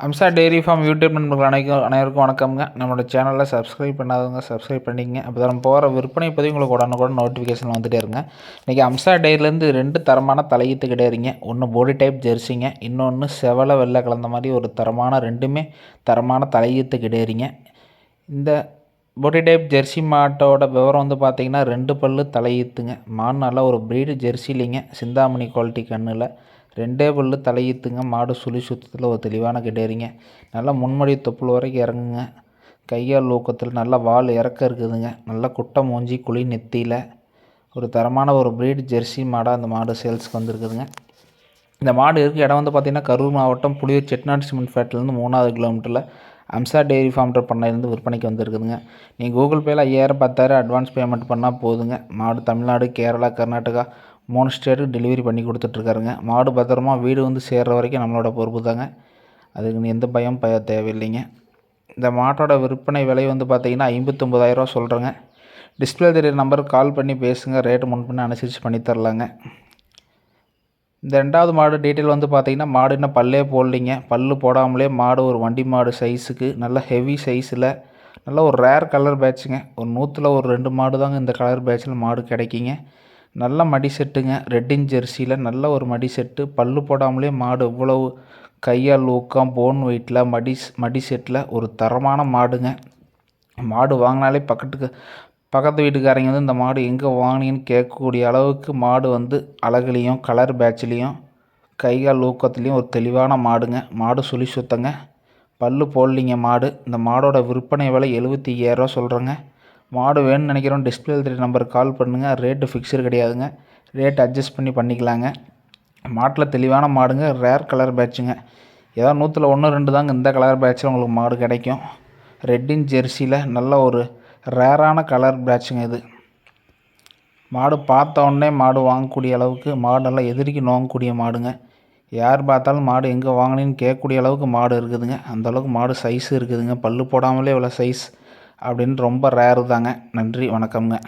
Amsa dairy farm YouTube நண்பர்கள் அனைக்கும் அனைவருக்கும் வணக்கம்ங்க. நம்மளோட சேனலில் சப்ஸ்கிரைப் பண்ணாதவங்க சப்ஸ்கிரைப் பண்ணிங்க. அப்போ தான் போகிற விற்பனை பற்றி உங்களுக்கு உடனுக்குடன் நோட்டிஃபிகேஷன் வந்துட்டே இருங்க இன்றைக்கி அம்சா டெய்ரிலேருந்து ரெண்டு தரமான தலையீத்து கிடையாதுங்க ஒன்று போடி டைப் ஜெர்சிங்க. இன்னொன்று செவலை வெள்ளை கலந்த மாதிரி ஒரு தரமான ரெண்டுமே தரமான தலையீத்து கிடையாதுங்க இந்த போடி டைப் ஜெர்சி மாட்டோட விவரம் வந்து பார்த்திங்கன்னா ரெண்டு பல்லு தலையீத்துங்க. மான் நல்லா ஒரு ப்ரீடு ஜெர்சி இல்லைங்க. சிந்தாமணி குவாலிட்டி கண்ணில். ரெண்டே பல்லு தலையீத்துங்க மாடு சுழி சுத்தத்தில் ஒரு தெளிவான கிடையாதுங்க நல்லா முன்மடி தொப்புள் வரைக்கும் இறங்குங்க. கையால் ஊக்கத்தில் நல்லா வால் இறக்க இருக்குதுங்க. நல்லா குட்டை மூஞ்சி குழி நெத்தியில். ஒரு தரமான ஒரு ப்ரீடு ஜெர்சி மாடாக அந்த மாடு சேல்ஸ்க்கு வந்திருக்குதுங்க. இந்த மாடு இருக்க இடம் வந்து பார்த்திங்கன்னா கரூர் மாவட்டம் புளியூர் செட்நாட் சிமெண்ட் ஃபேக்ட்ரிலேருந்து மூணாவது கிலோமீட்டரில் அம்சா டெய்ரி ஃபார்ம் பண்ணையிலேருந்து விற்பனைக்கு வந்திருக்குதுங்க. நீங்கள் கூகுள் பேயில் ஐயாயிரம் பத்தாயிரம் அட்வான்ஸ் பேமெண்ட் பண்ணால் போதுங்க. மாடு தமிழ்நாடு கேரளா கர்நாடகா மூணு டெலிவரி பண்ணி கொடுத்துட்ருக்காருங்க. மாடு பத்திரமா வீடு வந்து சேர்ற வரைக்கும் நம்மளோட பொறுப்பு தாங்க. அதுக்கு எந்த பயம் பய தேவையில்லைங்க. இந்த மாட்டோட விற்பனை விலை வந்து பார்த்திங்கன்னா ஐம்பத்தொம்பதாயிரரூவா சொல்கிறேங்க டிஸ்பிளே தெரியுற நம்பருக்கு கால் பண்ணி பேசுங்க. ரேட்டு முன் பண்ணி அனுசரித்து பண்ணித்தரலாங்க இந்த ரெண்டாவது மாடு டீட்டெயில் வந்து பார்த்திங்கன்னா மாடு இன்னும் பல்லே போடலிங்க. பல்லு போடாமலே மாடு ஒரு வண்டி மாடு சைஸுக்கு நல்ல ஹெவி சைஸில் நல்ல ஒரு ரேர் கலர் பேட்சுங்க. ஒரு நூற்றில் ஒரு ரெண்டு மாடு தாங்க இந்த கலர் பேட்சில் மாடு கிடைக்குங்க. நல்ல மடி செட்டுங்க. ரெட்டின் ஜெர்சியில் நல்ல ஒரு மடி செட்டு. பல்லு போடாமலே மாடு இவ்வளவு கையால் ஊக்கம் போன் வெயிட்டில் மடி மடி செட்டில் ஒரு தரமான மாடுங்க. மாடு வாங்கினாலே பக்கத்துக்கு பக்கத்து வீட்டுக்காரங்க வந்து இந்த மாடு எங்கே வாங்கினீங்கன்னு கேட்கக்கூடிய அளவுக்கு மாடு வந்து அழகுலேயும் கலர் பேட்ச்லேயும் கைகால் ஊக்கத்துலேயும் ஒரு தெளிவான மாடுங்க. மாடு சுழி சுத்தங்க. பல்லு போடலிங்க மாடு. இந்த மாடோட விற்பனை விலை எழுபத்தி ஐயாயிரரூவா சொல்கிறேங்க மாடு வேணும்னு நினைக்கிறோம் டிஸ்பிளே தெரிய நம்பருக்கு கால் பண்ணுங்கள் ரேட்டு ஃபிக்ஸ்டு கிடையாதுங்க. ரேட் அட்ஜஸ்ட் பண்ணி பண்ணிக்கலாங்க. மாட்டில் தெளிவான மாடுங்க ரேர் கலர் பேட்சுங்க ஏதோ நூற்றில் ஒன்று ரெண்டு தாங்க இந்த கலர் பேட்சில் உங்களுக்கு மாடு கிடைக்கும். ரெட்டின் ஜெர்சியில் நல்ல ஒரு ரேரான கலர் பேட்சுங்க இது. மாடு பார்த்த உடனே மாடு வாங்கக்கூடிய அளவுக்கு மாடு நல்லா எதிரிக்கு நோங்கக்கூடிய மாடுங்க. யார் பார்த்தாலும் மாடு எங்கே வாங்கினீன்னு கேட்கக்கூடிய அளவுக்கு மாடு இருக்குதுங்க. அந்தளவுக்கு மாடு சைஸ் இருக்குதுங்க. பல்லு போடாமலே இவ்வளோ சைஸ் அப்படின்னு ரொம்ப ரேரு தாங்க. நன்றி வணக்கம்ங்க.